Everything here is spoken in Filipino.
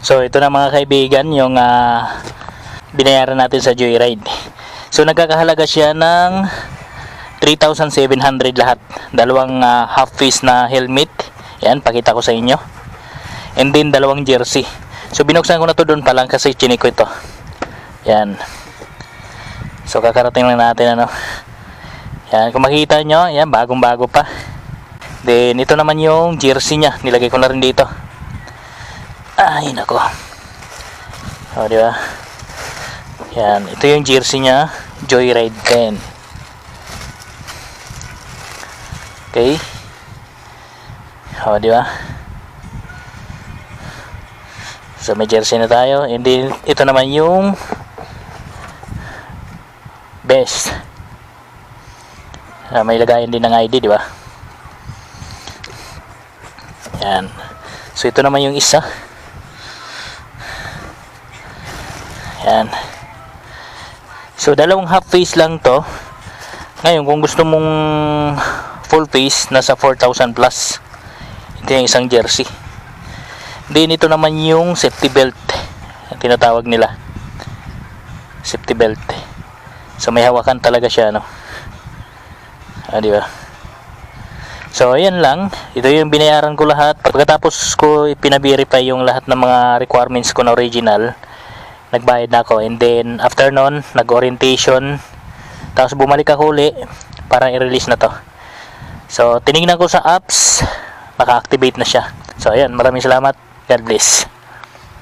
So ito na mga kaibigan yung ah, binayaran natin sa Joyride. So nagkakahalaga siya ng 3,700 lahat. Dalawang ah, half piece na helmet. Yan, pakita ko sa inyo. And then dalawang jersey. So binuksan ko na to doon pa lang kasi chinik ko ito. Yan. So kakarating lang natin ano. Yan, kung makikita nyo, yan, bagong bago pa. Then ito naman yung jersey niya. Nilagay ko na rin dito. Ay, nako. O, di ba? Yan, ito yung jersey niya. Joyride 10. Okay. O, di ba? So, may jersey na tayo. And then, ito naman yung best. Ah, may lagayan din ng ID, di ba? Yan. So, ito naman yung isa. Yan. So, dalawang half face lang to. Ngayon, kung gusto mong full face, nasa 4,000 plus. Ito yung isang jersey. Then, ito naman yung safety belt. Tinatawag nila. Safety belt. So, may hawakan talaga siya, no? Ah, di ba? So, ayan lang. Ito yung binayaran ko lahat. Pagkatapos ko pina-verify yung lahat ng mga requirements ko na original, nagbayad na ako. And then, after nun, nag-orientation. Tapos bumalik ako uli para i-release na to. So, tinignan ko sa apps, naka-activate na siya. So, ayan. Maraming salamat. God bless.